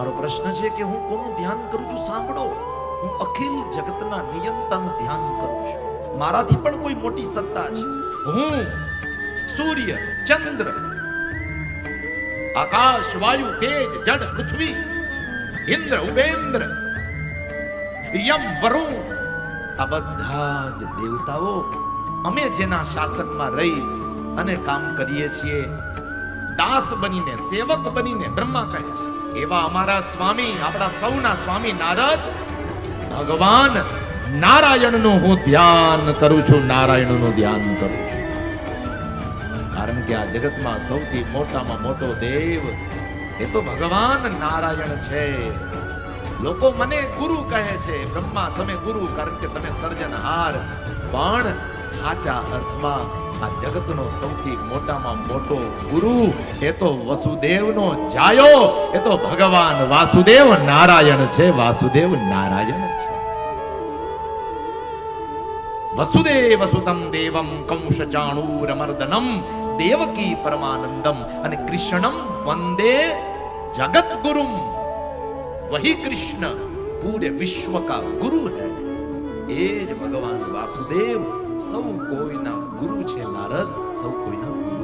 મારો પ્રશ્ન છે કે હું કોનું ધ્યાન કરું છું? સાંભળો. હું અખિલ જગતના નિયંતાનું ધ્યાન કરું છું. મારાથી પણ કોઈ મોટી સત્તા છે. હું સૂર્ય, ચંદ્ર, આકાશ, વાયુ, તેજ જડ પૃથ્વી, ઇન્દ્ર, ઉપેન્દ્ર, યમ વરુણ આ બધા જ દેવતાઓ અમે જેના શાસનમાં રહી અને કામ કરીએ છીએ દાસ બનીને, સેવક બનીને બ્રહ્મા કહે છે. એવા અમારા સ્વામી, આપણા સૌના સ્વામી નારદ, ભગવાન નારાયણનું હું ધ્યાન કરું છું, નારાયણનું ધ્યાન કરું છું. કારણ કે આ જગતમાં સૌથી મોટામાં મોટો દેવ, એ તો ભગવાન નારાયણ છે. લોકો મને ગુરુ કહે છે, બ્રહ્મા, તમે ગુરુ, કારણ કે તમે સર્જનહાર, પણ સાચા અર્થમાં આ જગતનો સૌથી મોટામાં મોટો ગુરુ એ તો વસુદેવનો જાયો. એ તો ભગવાન વાસુદેવ નારાયણ છે. વાસુદેવ નારાયણ છે. વસુદેવ સુતમ દેવમ કંસ ચાણૂરમર્દનમ દેવકી પરમાનંદમ અને કૃષ્ણમ વંદે જગત ગુરુમ વહી કૃષ્ણ, પૂરે વિશ્વ કા ગુરુ હૈ. એ જ ભગવાન વાસુદેવ સૌ કોઈના ગુરુ છે નારદ સૌ કોઈના ગુરુ.